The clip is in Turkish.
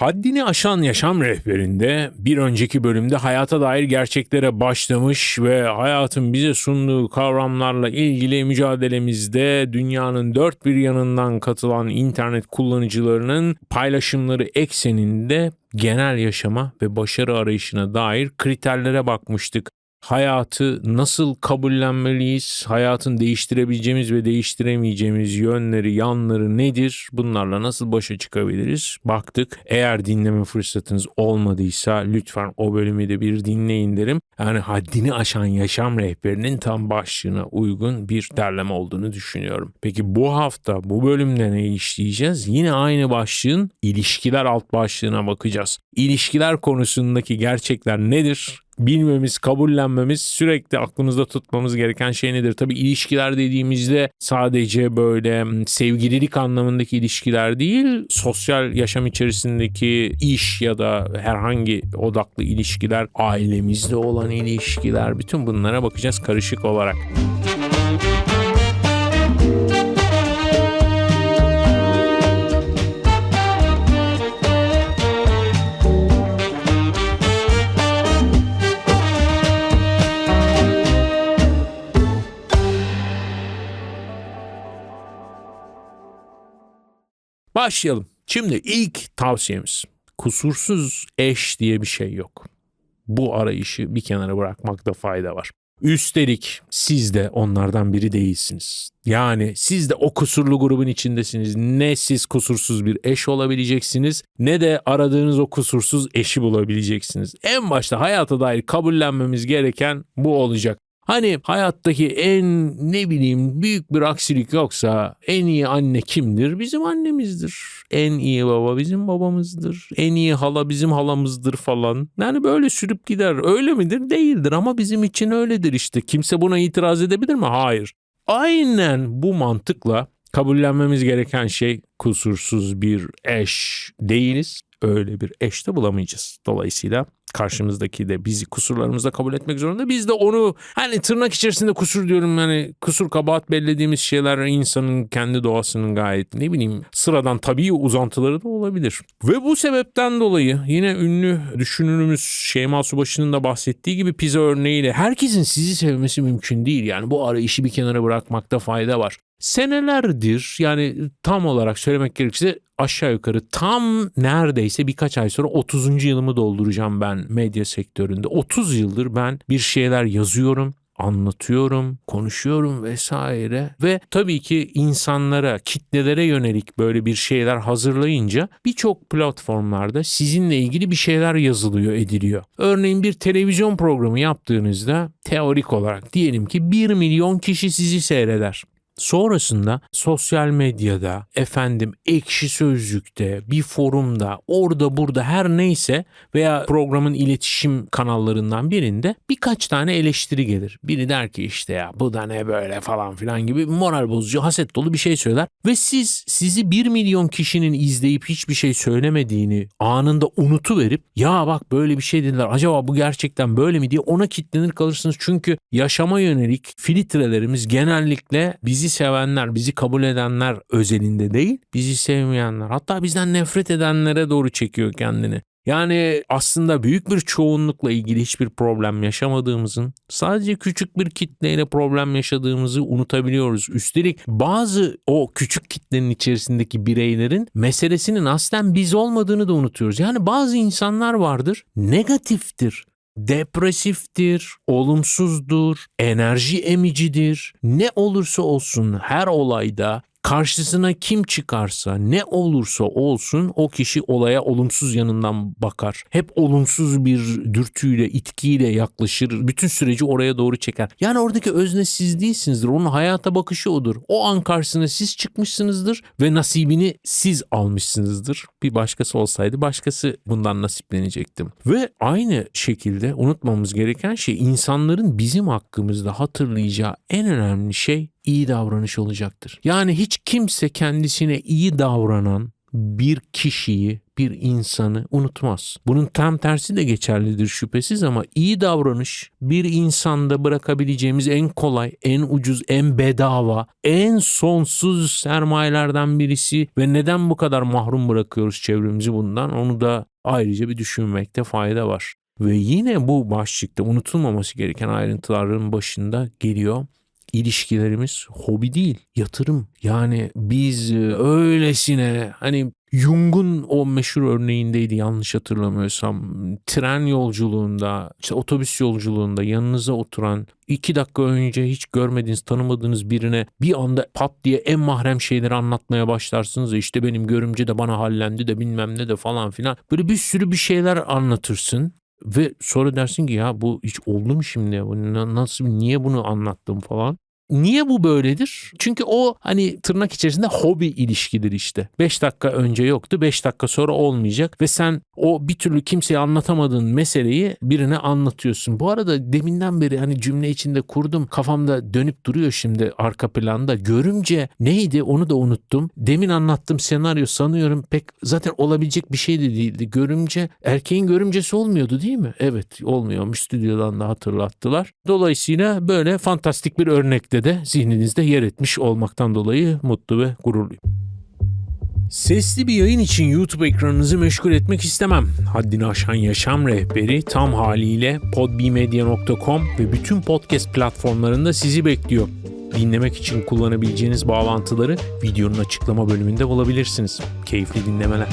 Haddini aşan yaşam rehberinde bir önceki bölümde hayata dair gerçeklere başlamış ve hayatın bize sunduğu kavramlarla ilgili mücadelemizde dünyanın dört bir yanından katılan internet kullanıcılarının paylaşımları ekseninde genel yaşama ve başarı arayışına dair kriterlere bakmıştık hayatı nasıl kabullenmeliyiz? Hayatın değiştirebileceğimiz ve değiştiremeyeceğimiz yönleri, yanları nedir? Bunlarla nasıl başa çıkabiliriz? Baktık. Eğer dinleme fırsatınız olmadıysa lütfen o bölümü de bir dinleyin derim. Yani haddini aşan yaşam rehberinin tam başlığına uygun bir derleme olduğunu düşünüyorum. Peki bu hafta bu bölümde ne işleyeceğiz? Yine aynı başlığın ilişkiler alt başlığına bakacağız. İlişkiler konusundaki gerçekler nedir? Bilmemiz, kabullenmemiz, sürekli aklımızda tutmamız gereken şey nedir? Tabii ilişkiler dediğimizde sadece böyle sevgililik anlamındaki ilişkiler değil, sosyal yaşam içerisindeki iş ya da herhangi odaklı ilişkiler, ailemizde olan ilişkiler, bütün bunlara bakacağız karışık olarak. Başlayalım. Şimdi ilk tavsiyemiz kusursuz eş diye bir şey yok. Bu arayışı bir kenara bırakmakta fayda var. Üstelik siz de onlardan biri değilsiniz. Yani siz de o kusurlu grubun içindesiniz. Ne siz kusursuz bir eş olabileceksiniz ne de aradığınız o kusursuz eşi bulabileceksiniz. En başta hayata dair kabullenmemiz gereken bu olacak. Hani hayattaki en ne bileyim büyük bir aksilik yoksa en iyi anne kimdir? Bizim annemizdir. En iyi baba bizim babamızdır. En iyi hala bizim halamızdır falan. Yani böyle sürüp gider. Öyle midir? Değildir ama bizim için öyledir işte. Kimse buna itiraz edebilir mi? Hayır. Aynen bu mantıkla kabullenmemiz gereken şey kusursuz bir eş değiliz. Öyle bir eş de bulamayacağız. Dolayısıyla karşımızdaki de bizi kusurlarımızla kabul etmek zorunda. Biz de onu hani tırnak içerisinde kusur diyorum yani kusur kabahat bellediğimiz şeyler insanın kendi doğasının gayet ne bileyim sıradan tabii uzantıları da olabilir. Ve bu sebepten dolayı yine ünlü düşünürümüz Şeyma Subaşı'nın da bahsettiği gibi pizza örneğiyle herkesin sizi sevmesi mümkün değil. Yani bu arayışı bir kenara bırakmakta fayda var senelerdir yani tam olarak söylemek gerekirse aşağı yukarı tam neredeyse birkaç ay sonra 30. yılımı dolduracağım ben medya sektöründe. 30 yıldır ben bir şeyler yazıyorum, anlatıyorum, konuşuyorum vesaire ve tabii ki insanlara, kitlelere yönelik böyle bir şeyler hazırlayınca birçok platformlarda sizinle ilgili bir şeyler yazılıyor, ediliyor. Örneğin bir televizyon programı yaptığınızda teorik olarak diyelim ki 1 milyon kişi sizi seyreder. Sonrasında sosyal medyada, efendim ekşi sözlükte, bir forumda, orada burada her neyse veya programın iletişim kanallarından birinde birkaç tane eleştiri gelir. Biri der ki işte ya bu da ne böyle falan filan gibi moral bozucu, haset dolu bir şey söyler. Ve siz sizi bir milyon kişinin izleyip hiçbir şey söylemediğini anında unutuverip ya bak böyle bir şey dediler acaba bu gerçekten böyle mi diye ona kitlenir kalırsınız. Çünkü yaşama yönelik filtrelerimiz genellikle bizi sevenler, bizi kabul edenler özelinde değil, bizi sevmeyenler, hatta bizden nefret edenlere doğru çekiyor kendini. Yani aslında büyük bir çoğunlukla ilgili hiçbir problem yaşamadığımızın, sadece küçük bir kitleyle problem yaşadığımızı unutabiliyoruz. Üstelik bazı o küçük kitlenin içerisindeki bireylerin meselesinin aslen biz olmadığını da unutuyoruz. Yani bazı insanlar vardır, negatiftir depresiftir, olumsuzdur, enerji emicidir. Ne olursa olsun her olayda karşısına kim çıkarsa ne olursa olsun o kişi olaya olumsuz yanından bakar. Hep olumsuz bir dürtüyle, itkiyle yaklaşır. Bütün süreci oraya doğru çeker. Yani oradaki özne siz değilsinizdir. Onun hayata bakışı odur. O an karşısına siz çıkmışsınızdır ve nasibini siz almışsınızdır. Bir başkası olsaydı başkası bundan nasiplenecektim. Ve aynı şekilde unutmamız gereken şey insanların bizim hakkımızda hatırlayacağı en önemli şey iyi davranış olacaktır. Yani hiç kimse kendisine iyi davranan bir kişiyi, bir insanı unutmaz. Bunun tam tersi de geçerlidir şüphesiz ama iyi davranış bir insanda bırakabileceğimiz en kolay, en ucuz, en bedava, en sonsuz sermayelerden birisi ve neden bu kadar mahrum bırakıyoruz çevremizi bundan onu da ayrıca bir düşünmekte fayda var. Ve yine bu başlıkta unutulmaması gereken ayrıntıların başında geliyor ilişkilerimiz hobi değil, yatırım. Yani biz e, öylesine hani Jung'un o meşhur örneğindeydi yanlış hatırlamıyorsam. Tren yolculuğunda, işte otobüs yolculuğunda yanınıza oturan iki dakika önce hiç görmediğiniz, tanımadığınız birine bir anda pat diye en mahrem şeyleri anlatmaya başlarsınız. işte benim görümce de bana hallendi de bilmem ne de falan filan. Böyle bir sürü bir şeyler anlatırsın. Ve sonra dersin ki ya bu hiç oldu mu şimdi? Nasıl niye bunu anlattım falan. Niye bu böyledir? Çünkü o hani tırnak içerisinde hobi ilişkidir işte. 5 dakika önce yoktu, 5 dakika sonra olmayacak ve sen o bir türlü kimseye anlatamadığın meseleyi birine anlatıyorsun. Bu arada deminden beri hani cümle içinde kurdum. Kafamda dönüp duruyor şimdi arka planda. Görümce neydi onu da unuttum. Demin anlattığım senaryo sanıyorum pek zaten olabilecek bir şey de değildi. Görümce erkeğin görümcesi olmuyordu değil mi? Evet olmuyormuş stüdyodan da hatırlattılar. Dolayısıyla böyle fantastik bir de zihninizde yer etmiş olmaktan dolayı mutlu ve gururluyum. Sesli bir yayın için YouTube ekranınızı meşgul etmek istemem. Haddini aşan yaşam rehberi tam haliyle podbmedia.com ve bütün podcast platformlarında sizi bekliyor. Dinlemek için kullanabileceğiniz bağlantıları videonun açıklama bölümünde bulabilirsiniz. Keyifli dinlemeler.